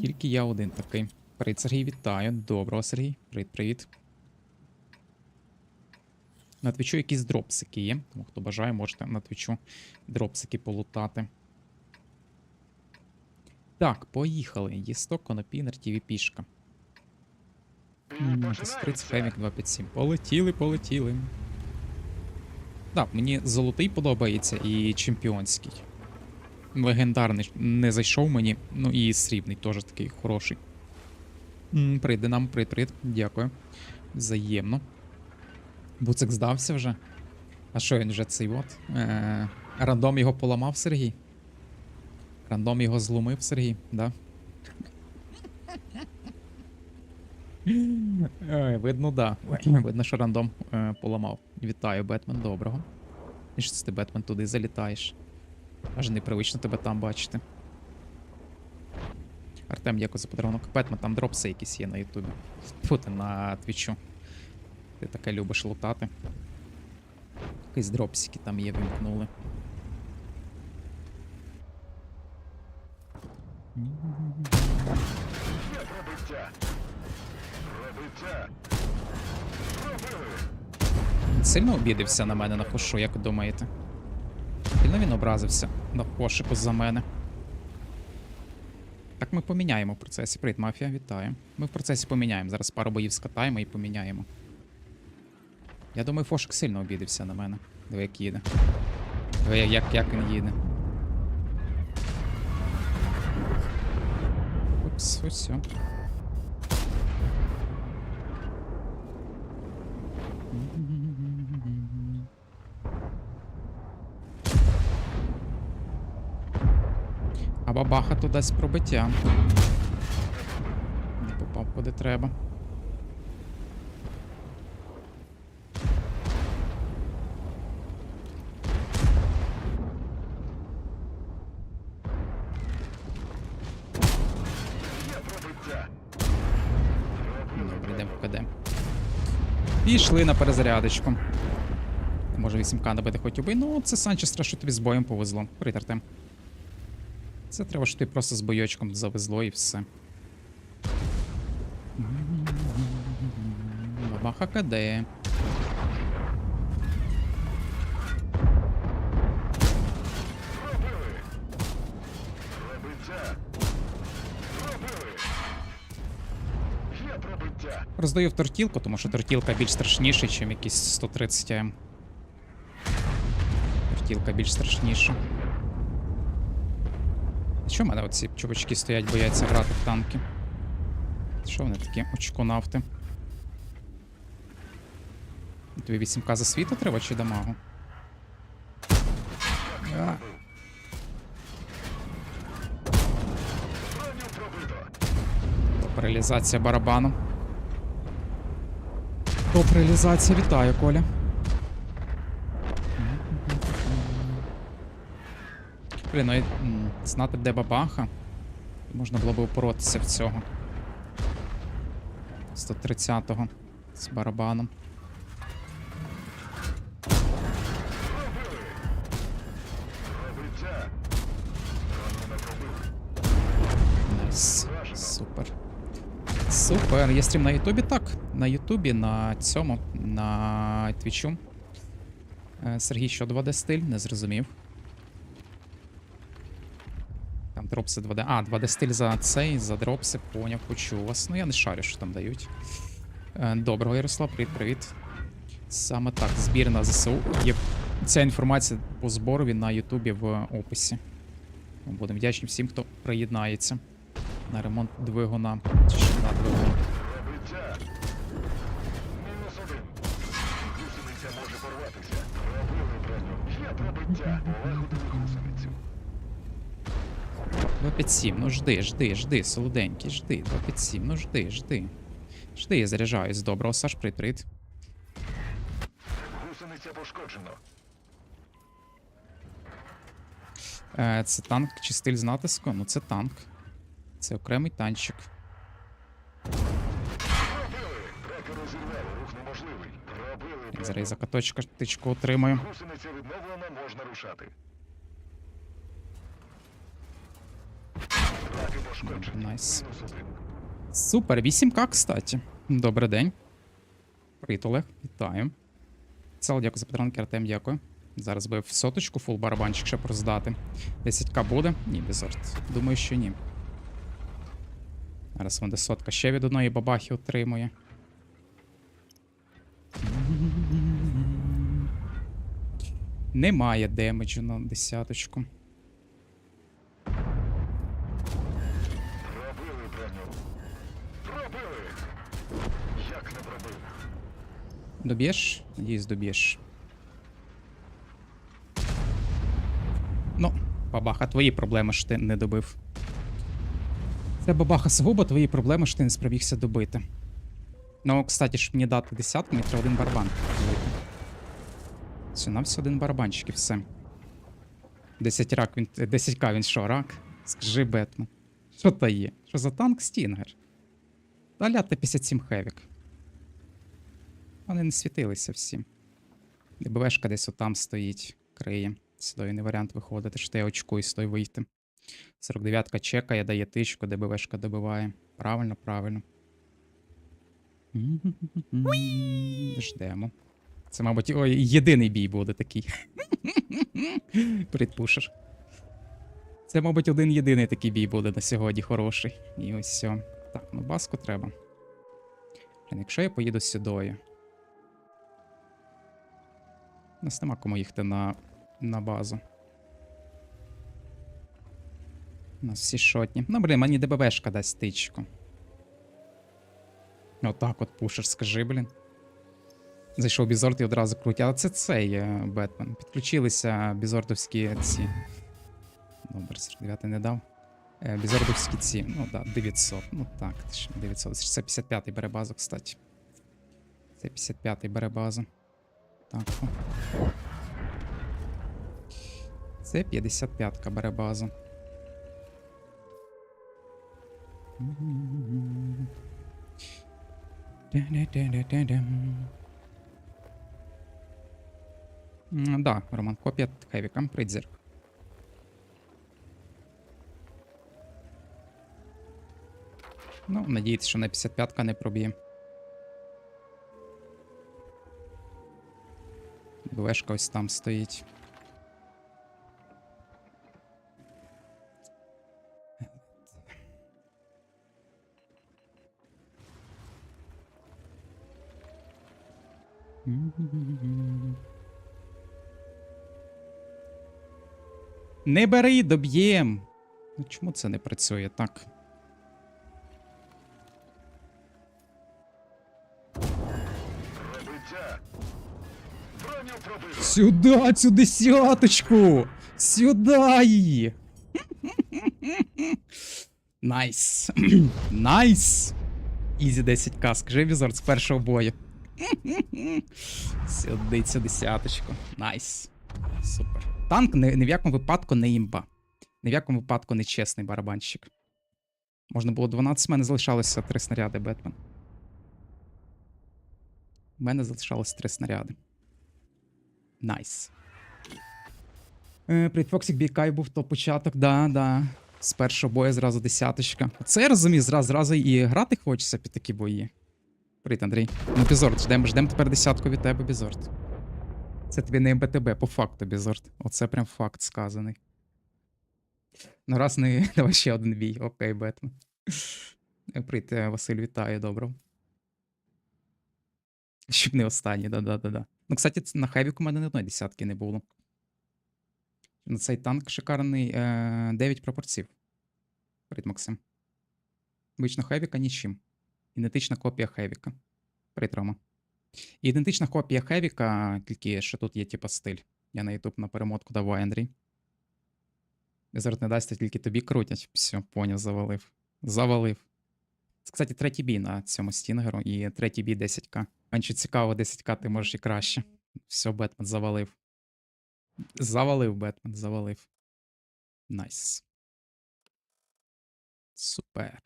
Тільки я один такий. Привіт, Сергій, вітаю. Доброго, Сергій. Привіт, привіт. На твічу якісь дропсики є. Тому хто бажає, можете на твічу дропсики полутати. Так, поїхали. Єсток, конопінер, ТВ пішка. Стриц, Фемік 257. Полетіли, полетіли. Так, мені золотий подобається і чемпіонський. Легендарний не зайшов мені. Ну і срібний теж такий хороший. Прийде нам, прийд, прийд. Дякую. Взаємно. Буцик здався вже. А що він вже цей от? Е, рандом його поламав Сергій. Рандом його зломив Сергій, да? Ой, видно, да. Видно, що рандом е, поламав. Вітаю, Бетмен, доброго. І що ти, Бетмен, туди залітаєш? Аж непривично тебе там бачити. Артем, дякую за подарунок. Бетмен, там дропси якісь є на Ютубі. Фу, на твічу. Ти таке любиш лутати. Якісь дропсики там є, вимкнули. Сильно обідився на мене на хошу, як думаєте? Сильно він образився на пошику за мене. Так ми поміняємо в процесі. Привіт, мафія, вітаю. Ми в процесі поміняємо. Зараз пару боїв скатаємо і поміняємо. Я думаю, Фошик сильно обідився на мене. Диви, як їде. Диви, як, як він їде. Упс, ось все. Бабаха то дасть пробиття. Не попав куди треба. Пішли на перезарядочку. Може 8К набити хоч убий. Ну, це Санчестра, що тобі з боєм повезло. Привіт. Це треба, що ти просто з бойочком завезло і все. Бабаха КД. Роздаю в тортілку, тому що тортілка більш страшніша, ніж якісь 130 М. Тортілка більш страшніша. Що в мене оці чувачки стоять, бояться грати в танки? Що вони такі очконавти? Тобі 8К за світу треба чи дамагу? А, реалізація барабану. Топ реалізація, вітаю, Коля. Блін, ну і, знати, де бабаха. Можна було б упоротися в цього. 130-го з барабаном. Супер. Супер. Є стрім на Ютубі? Так. На Ютубі, на цьому, на Твічу. Е, Сергій, що 2D стиль? Не зрозумів. Дропси 2D. А, 2D стиль за цей, за дропси, поняв, почув вас. Ну я не шарю, що там дають. Е, Доброго, Ярослав, привіт, привіт. Саме так, збір на ЗСУ. Є ця інформація по зборові на Ютубі в описі. Будемо вдячні всім, хто приєднається на ремонт двигуна. Чи на двигун. Може порватися. Пробили броню. Є пробиття. Полагодили гусеницю. 257, ну жди, жди, жди, солоденький, жди, 257, ну жди, жди. Жди, я заряджаюсь. Доброго, Саш, привіт, привіт. Гусениця пошкоджено. Е, це танк чи стиль з натиску? Ну це танк. Це окремий танчик. Зараз я закаточка тичку отримаю. Гусениця відновлена, можна рушати. Найс. Супер, 8К, кстати. Добрий день. Привіт, Олег. Вітаю. Цел, дякую за патронки, Артем, дякую. Зараз би в соточку фул барабанчик ще роздати. 10к буде? Ні, безорт. Думаю, що ні. Зараз вон сотка ще від одної бабахи отримує. Немає демеджу на десяточку. Доб'єш? Надіюсь, доб'єш. Ну, бабаха, твої проблеми що ти не добив. Це бабаха сугубо твої проблеми, що ти не спромігся добити. Ну, кстати, щоб мені дати десятку, мені треба один барабан. Все, на все один барабанчик і все. 10 рак він. 10к він що, рак? Скажи Бетмен. Що то є? Що за танк Стінгер? Та ля ти 57 хевік. Вони не світилися всі. ДБВшка десь отам стоїть, криє. Сюди не варіант виходити, що я очкую з той вийти. 49-ка чекає, дає тичку, ДБВшка добиває. Правильно, правильно. Ждемо. Це, мабуть, ой, єдиний бій буде такий. Предпушер. Це, мабуть, один єдиний такий бій буде на сьогодні хороший. І ось все. Так, ну баску треба. Блін, якщо я поїду сюдою. Нас нема кому їхати на, на базу. У нас всі шотні. Ну, блін, мені ДБВшка дасть тичку. Отак от пушер, скажи, блін. Зайшов бізорд і одразу крутить. Але це цей е, Бетмен. Підключилися бізордовські ці. Добре, 49 не дав. Е, Бізордовські ці. Ну так, да, 900. Ну так, 900. Це 55-й бере базу, кстати. Це 55-й бере базу. Так. Це 55-ка бере базу. Да, Роман, копія Хевіка, Придзір. Ну, надіється, що на 55-ка не проб'є. БВшка ось там стоїть. Не бери, доб'єм. Ну чому це не працює так? Пробиття. Сюда, цю десяточку! Сюда її! Найс. Найс! Ізі 10к, скажи візор з першого бою. Сюди цю десяточку. Найс. Супер. Танк ні, ні в якому випадку не імба. Ні в якому випадку не чесний барабанщик. Можна було 12, в мене залишалося 3 снаряди, Бетмен. У мене залишалося 3 снаряди. Найс. Е, Привіт, Фоксік Бікай був то початок, да, да. З першого бою зразу десяточка. Це я розумію, зразу, зразу і грати хочеться під такі бої. Привіт, Андрій. Ну, Бізорд, ждемо ждем тепер десятку від тебе, Бізорд. Це тобі не МБТБ, по факту, Бізорд. Оце прям факт сказаний. Ну, раз не давай ще один бій. Окей, Бетмен. Е, Привіт, е, Василь, вітаю, добро. Щоб не останній, да-да-да-да. Ну, кстати, на Хевіку у мене ні одної десятки не було. На цей танк шикарний е, 9 пропорців. Привіт, Максим. Вично Хевіка нічим. Ідентична копія Хевіка. Привіт, Рома. Ідентична копія Хевіка, тільки що тут є типа стиль. Я на YouTube на перемотку давай, Андрій. Зараз не дасть, тільки тобі крутять. Все, поняв, завалив. Завалив. Це, кстати, третій бій на цьому стінгеру і третій бій 10к. Менше цікаво, 10к ти можеш і краще. Все, Бетмен завалив. Завалив, Бетмен, завалив. Найс. Супер.